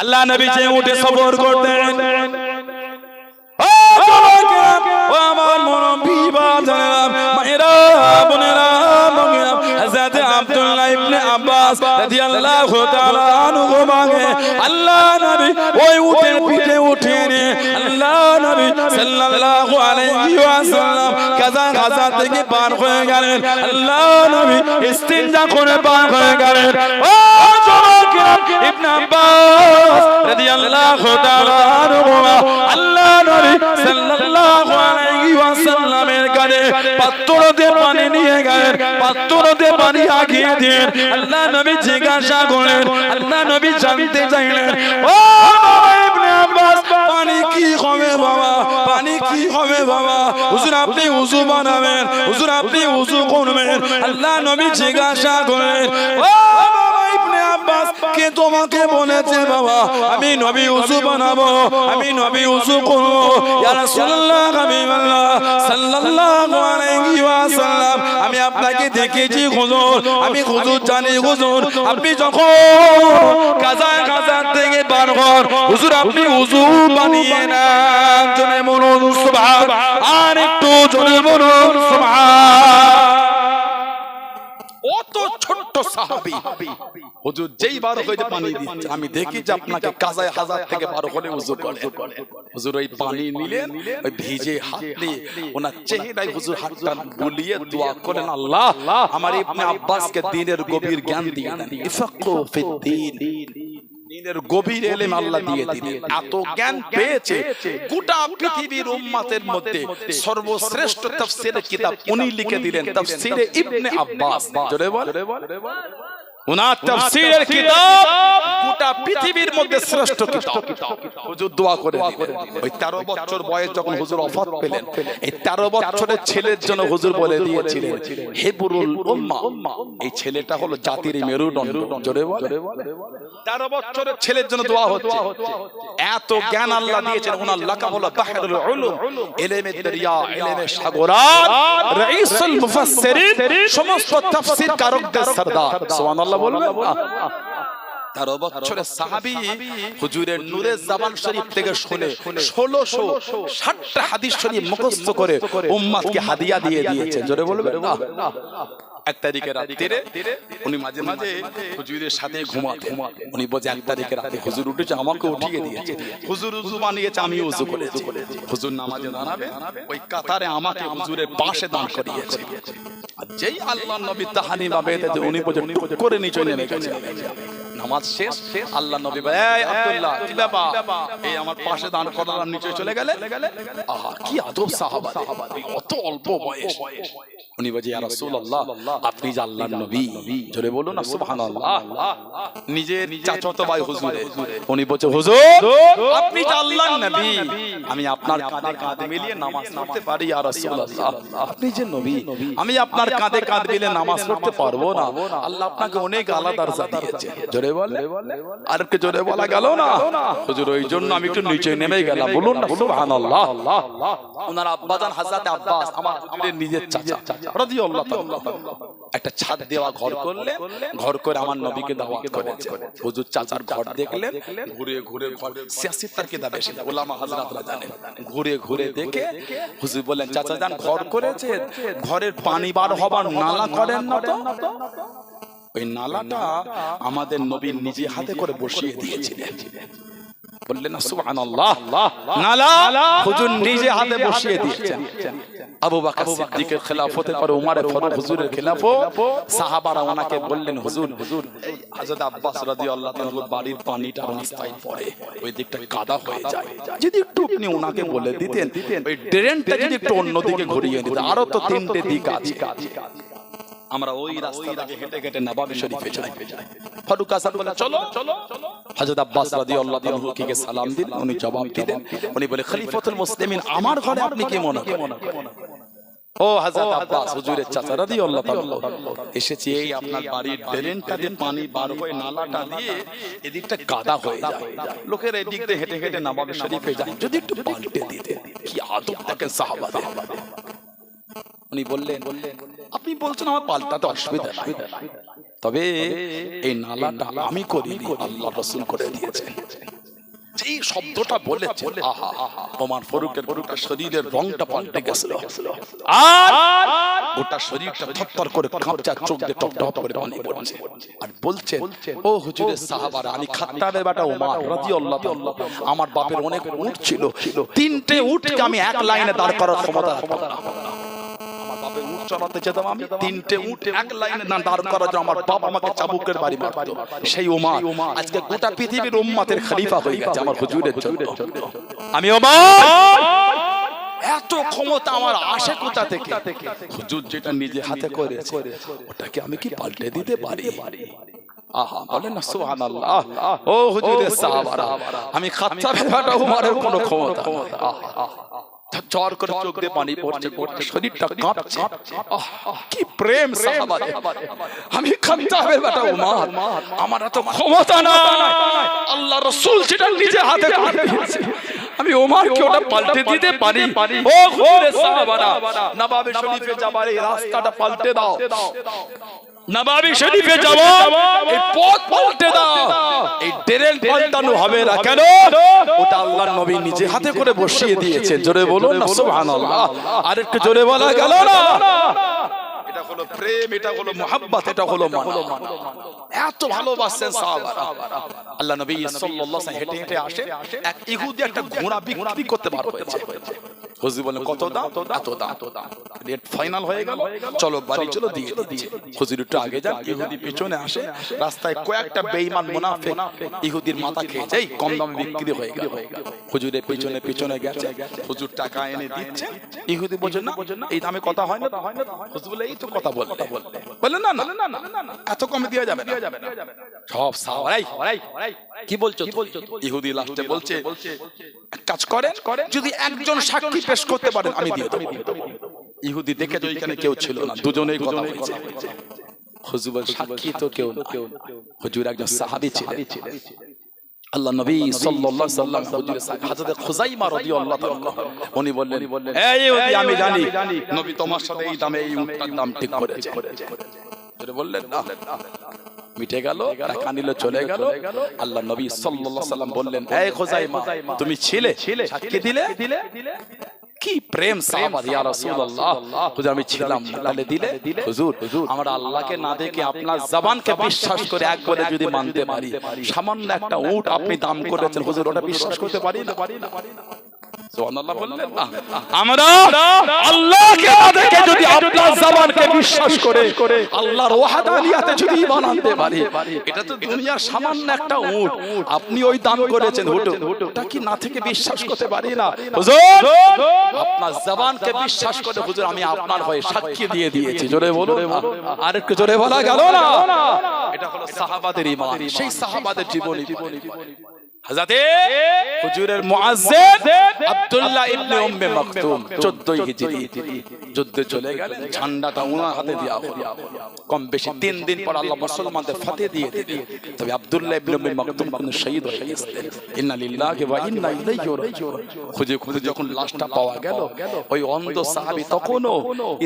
আল্লাহ নবী যে উঠে সফর করতেন। ও আমার মুরব্বী বাজানেরা, মায়েরা, বোনেরা, ভগ্নীরা, হযরত আব্দুল্লাহ ইবনে আব্বাস রাদিয়াল্লাহু তাআলা আনহু মাগে আল্লাহ নবী ওই উটের পিঠে উঠে নিয়ে আল্লাহ নবী সাল্লাল্লাহু আলাইহি ওয়াসাল্লাম কাজা গাজা থেকে পার হয়ে গেলেন। আল্লাহ নবী ইস্তিনজা করে পার হয়ে গেলেন। ও যুবকেরা, ইবনে পানি নিয়ে গেলেন পাত্র পানি আগিয়ে দিয়ে আল্লাহ নবী জিজ্ঞাসা করলেন, আল্লাহ নবী জানতে পানি কি হবে বাবা? পানি কি হবে বাবা? হুজুর, আপনি উযু বানাবেন, হুজুর, আপনি উযু করবেন। আল্লাহ নবী জিজ্ঞাসা করলেন, ও তোমাকে বলেছে বাবা, আমি নবী উযু বানাবো, আমি নবী উযু করব। ইয়া রাসূলুল্লাহ সাল্লাল্লাহু আলাইহি ওয়াসাল্লাম, আমি আপনাকে দেখেছি হুজুর, আমি হুজুর জানি হুজুর, আপনি যখন কাজা কাজা থেকে বার হন, হুজুর আপনি উযু বানিয়ে নেন জনে মনুন সুবহান, আর একটু জনে মনুন সুবহান। ছোট্ট সাহাবি। হুজুর যেই বার হইতে পানি দিচ্ছে, আমি দেখি যে আপনাকে কাজায় হাজার থেকে বারো করে উজু করে। হুজুর ওই পানি নিলেন ওই ভিজে হাত দিয়ে ওনার চেহারায় হুজুর হাতটা বুলিয়ে দোয়া করেন, আল্লাহ, আমার ইবনে আব্বাসকে দিনের গভীর জ্ঞান দিয়ে দেন। ইফাক্কু ফিদ্দিন দিনের গভীর এলেম আল্লাহ দিয়ে দিলেন। এত জ্ঞান পেয়েছে গোটা পৃথিবীর উম্মাতের মধ্যে সর্বশ্রেষ্ঠ তাফসীরের কিতাব উনি লিখে দিলেন তাফসীরে ইবনে আব্বাস। জোরে বল। উনার তাফসীরের কিতাব গোটা পৃথিবীর মধ্যে শ্রেষ্ঠ কিতাব। হুজুর দোয়া করে ওই 13 বছর বয়স যখন হুজুর অফাত পেলেন এই 13 বছরের ছেলের জন্য হুজুর বলে দিয়েছিলেন হেবরুল উম্মাহ এই ছেলেটা হলো জাতির মেরুদণ্ড জোরে বল। 13 বছরের ছেলের জন্য দোয়া হচ্ছে। এত জ্ঞান আল্লাহ দিয়েছেন। ওনার লাকাব হলো বাহরুল উলুম। ইলমে দরিয়া ইলমে সাগরাত রাইসুল মুফাসসিরিন সমস্ত তাফসীর কারকদের সরদার সুবহানাল্লাহ বলবেন? তেরো বছরের সাহাবি হুজুরের নূরে জামান শরীফ থেকে শুনে ষোলোশো ষাটটা হাদিস শরীফ মুখস্থ করে উম্মাদকে হাদিয়া দিয়ে দিয়েছে জোরে বলবেন? না এক তারিখে রাত্রিরে উনি মাঝে মাঝে হুজুরের সাথে উনি বলছে এক তারিখে রাতে হুজুর উঠেছে আমাকে উঠিয়ে দিয়েছে। হুজুর উজু বানিয়েছে আমি উজু করেছি। হুজুর নামাজে দাঁড়াবে ওই কাতারে আমাকে হুজুরের পাশে দাঁড় করিয়েছে। আর যেই আল্লাহ নবী তাহানি উনি টুক করে নিচে নেমে গেছে। নামাজ শেষ আল্লাহ নবী বলে এই আব্দুল্লাহ কি ব্যাপার? এই আমার পাশে দাঁড় করার নিচে চলে গেলে? আহা কি আদব সাহাবা অত অল্প বয়স। উনি বলছে ইয়া রাসূলুল্লাহ আপনি যে আল্লাহর নবী। জোরে বলুন না সুবহানাল্লাহ। নিজের চাচাতো ভাই হুজুর। উনি বলছে হুজুর আপনি যে আল্লাহর নবী। আমি আপনার কাঁধে কাঁধ মিলিয়ে নামাজ পড়তে পারি ইয়া রাসূলুল্লাহ। আপনি যে নবী আমি আপনার কাঁধে কাঁধ মিলিয়ে নামাজ পড়তে পারব না। আল্লাহ আপনাকে অনেক আলাদা দরজা দিয়েছে। জোরে বল আর একটু জোরে বলা গেল না? হুজুর ওই জন্য আমি একটু নিচে নেমে গেলাম। বলুন না সুবহানাল্লাহ। ওনার আব্বাজান হযরত আব্বাস আমার নিজের চাচা একটা ছাদ দেওয়া ঘর করলে ঘর করে আমার নবীকে দাওয়াত করেছে। হুজুর চাচার ঘর দেখলেন ঘুরে ঘুরে ঘর। সিয়াসিতার কিতাব এসে ওলামা হযরতরা জানেন। ঘুরে ঘুরে দেখে হুজুর বললেন চাচা যান ঘর করেছে ঘরের পানি বার হবার নালা করেন না তো? ওই নালাটা আমাদের নবী নিজে হাতে করে বসিয়ে দিয়েছিলেন। বললেন সুবহানাল্লাহ নালা হুজুর নিজে হাতে বসিয়ে দিয়েছেন। আবু বাকর সিদ্দিকের খেলাফতের পরে উমারের ফারুক হুজুরের খেলাফত। সাহাবারা ওনাকে বললেন, হুজুর হুজুর হযরত আব্বাস রাদিয়াল্লাহু তাআলা বাড়ির পানিটা রাস্তায় পড়ে, ওই দিকটা কাদা হয়ে যায়। যদি একটু আপনি ওনাকে বলে দিতেন, ওই ড্রেনটা যদি একটু অন্যদিকে ঘুরিয়ে দিতেন, আরও তো তিনটে দিক আছে। আমরা ওই রাস্তা থেকে হেঁটে হেঁটে নবাব শরীফে যাই ফারুক হাসান বলে চলো চলো। হযরত আব্বাস রাদিয়াল্লাহু তাআলা কে সালাম দিলেন। উনি জবাব দিলেন। উনি বলে খলিফাতুল মুসলিমিন আমার ঘরে আপনি কি মনে করেন? ও হযরত আব্বাস হুজুরের চাচা রাদিয়াল্লাহু তাআলা এসেছি এই আপনার বাড়ির ড্রেনটা দিয়ে পানি বার হয়ে নালাটা দিয়ে এদিকটা কাদা হয়ে যায়। লোকের এদিক দিয়ে হেঁটে হেঁটে নবাব শরীফে যায়। যদি একটু পাল্টে দিতে কি আদব দেখেন সাহাবাদের উনি বললেন, আপনি বলছেন আমার পাল্টাতে অসুবিধা তবে এই নালাটা আমি করি আল্লাহ রসুল করে দিয়েছেন। এই শব্দটা আহা, ওমান ফারুকের শরীরের রংটা পাল্টে গেছিল। আর শরীরটা করে কাঁপছে চোখ দিয়ে করে আর বলছে ও হুজুরের সাহাবারা খাত্তাবের বেটা রাদিয়াল্লাহু তাআলা আমার বাপের অনেক উট ছিল। তিনটে উটকে আমি এক লাইনে দাঁড় করার ক্ষমতা রাখতাম চালাতে যেতাম আমি তিনটে এক লাইনে না দাঁড় করার জন্য আমার বাবা আমাকে চাবুকের বাড়ি মারতো। সেই ওমর আজকে গোটা পৃথিবীর উম্মতের খলিফা হয়ে গেছে আমার হুজুরের জন্য। আমি ওমর এত ক্ষমতা আমার আসে কোথা থেকে? হুজুর যেটা নিজে হাতে করেছে ওটাকে আমি কি পাল্টে দিতে পারি? আহা বলেন না সুবহানাল্লাহ। ও হুজুরের সাহাবারা আমি খাচ্চা বেটা উমরের কোনো ক্ষমতা। আহা, চর করে চোখ দিয়ে পানি পড়ছে পড়ছে শরীরটা কাঁপছে। কি প্রেম সাহাবাদের আমি খাত্তাবের বেটা উমর। আমার এত ক্ষমতা না আল্লাহ রাসূল যেটা নিজে হাতে করে দিয়েছে আমি ওমরকে ওটা পাল্টে দিতে পারি। ও হুজুরের সাহাবারা নবাবে শরীফে যাবার এই রাস্তাটা পাল্টে দাও। নবাবি শরীফে যাব এই পথ পাল্টে দাও এই ড্রেন পাল্টানো হবে না কেন? নবী নিজে হাতে করে বসিয়ে দিয়েছেন। জোরে বলুন না সুবহানাল্লাহ। আর একটু জোরে বলা গেল না। এটা হলো প্রেম এটা হলো মোহাব্বত এটা হলো মানা। এত ভালোবাসেন সাহাবারা। আল্লাহ নবী সাল্লাল্লাহু আলাইহি হেঁটে হেঁটে আসে। এক ইহুদি একটা ঘোড়া বিক্রি করতে বার হয়েছে। হুজুর বলেন কত দাম? এত দাম? রেট ফাইনাল হয়ে গেল চলো বাড়ি চলো দিয়ে দিচ্ছি। হুজুর একটু আগে যান ইহুদি পিছনে আসে রাস্তায় কয়েকটা বেঈমান মুনাফিক ইহুদির মাথা খেয়ে যাই কম দামে বিক্রি হয়ে গেল। হুজুরের পিছনে পিছনে গেছে হুজুর টাকা এনে দিচ্ছে। ইহুদি বোঝে না এই দামে কথা হয় না। হুজুর বলে এই তো কথা বলতে বলে না না না এত কমে দেওয়া যাবে না। সব সাওয়ারাই কি বলছো কি বলছো ইহুদি লাস্টে বলছে কাজ করেন যদি একজন সাক্ষী পেশ করতে পারেন আমি দিয়ে দেবো। ইহুদি দেখে তো ওইখানে কেউ ছিল না দুজনেই কথা বলছে। হুজুর বলে, সাক্ষী তো কেউ না। হুজুর একজন সাহাবী ছিলেন। আল্লাহ নবী সাল্লাল্লাহু আলাইহি সাল্লাম হুজুরের হযরত খুজাইমা রাদিয়াল্লাহু তাআলা উনি বললেন এই ইহুদি আমি জানি। নবী তোমার সাথে এই দামে এই উটটার দাম ঠিক করেছে। হুজুর বললেন না মিটে গেল টাকা নিল চলে গেল। আল্লাহ নবী সাল্লাল্লাহু আলাইহি সাল্লাম বললেন এই খুজাইমা তুমি ছিলে? সাক্ষী দিলে? কি প্রেম সাহাবাদ ইয়া রাসূলুল্লাহ? হুজুর আমি ছিলাম তাহলে দিলে? হুজুর আমরা আল্লাহকে না দেখে আপনার জবানকে বিশ্বাস করে এক বলে যদি মানতে পারি। সামান্য একটা উট আপনি দাম করেছেন। হুজুর ওটা বিশ্বাস করতে পারি না। আমরা আল্লাহকে না দেখে যদি আপনার জবানকে বিশ্বাস করে আল্লাহর ওয়াহদানিয়াতে যদি ঈমান আনতে পারি এটা তো দুনিয়ার সামান্য একটা উট। আপনি ওই দান করেছেন হুটু ওটা কি না থেকে বিশ্বাস করতে পারি না? হুজুর। আপনার জবানকে বিশ্বাস করে হুজুর আমি আপনার হয়ে সাক্ষী দিয়ে দিয়েছি। জোরে বলুন। আর একটু জোরে বলা গেল না? এটা হলো সাহাবাদের ঈমান। সেই সাহাবাদের জীবনী। হযরতে হুজুরের মুআজ্জিন আব্দুল্লাহ ইবনে উম্মে মাকতুম 14 হিজরি। যুদ্ধে চলে গেলেন ঝান্ডাটা ওনার হাতে দেওয়া হলো। কম বেশি তিন দিন পর আল্লাহ মুসলমানদের ফাতে দিয়ে দিলেন। তবে আব্দুল্লাহ ইবনে উম্মে মাকতুম কিন্তু শহীদ হয়ে গেছেন ইন্না লিল্লাহি ওয়া ইন্না ইলাইহি রাজিউন। খুঁজে খুঁজে যখন লাশটা পাওয়া গেল ওই অন্ধ সাহাবী তখনও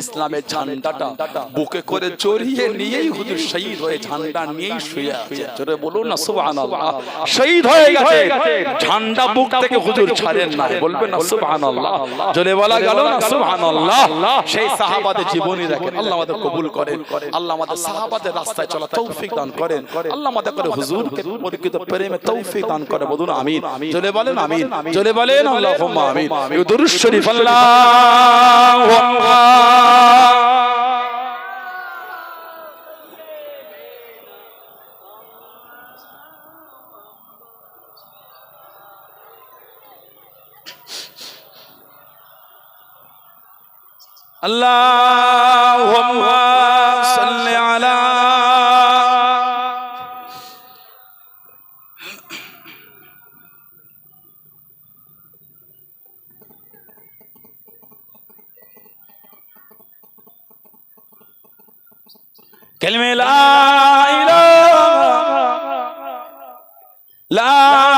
ইসলামের ঝান্ডাটা বুকে করে চড়িয়ে নিয়েই হুজুর শহীদ হয়ে ঝান্ডা নিয়েই শুয়ে আছে। জোরে বলুন না সুবহানাল্লাহ। শহীদ হয়ে গেছে। ঝান্ডা বুক থেকে হুজুর ছাড়েন না। বলবেন না সুবহানাল্লাহ। জোরে বলা গেল না সুবহানাল্লাহ। সেই সাহাবাদের জীবনী দেখেন। আল্লাহ আমাদের কবুল করেন। আল্লাহ আমাদের সাহাবাদের রাস্তায় চলা তৌফিক দান করেন। আল্লাহ আমাদের করে হুজুরকে পরিচিত প্রেমে তৌফিক দান করে বলুন আমিন। জোরে বলেন আমিন। জোরে বলেন আল্লাহুম্মা আমিন। দুরূদ শরীফ আল্লাহু اللهم صل على كلمة لا إله لا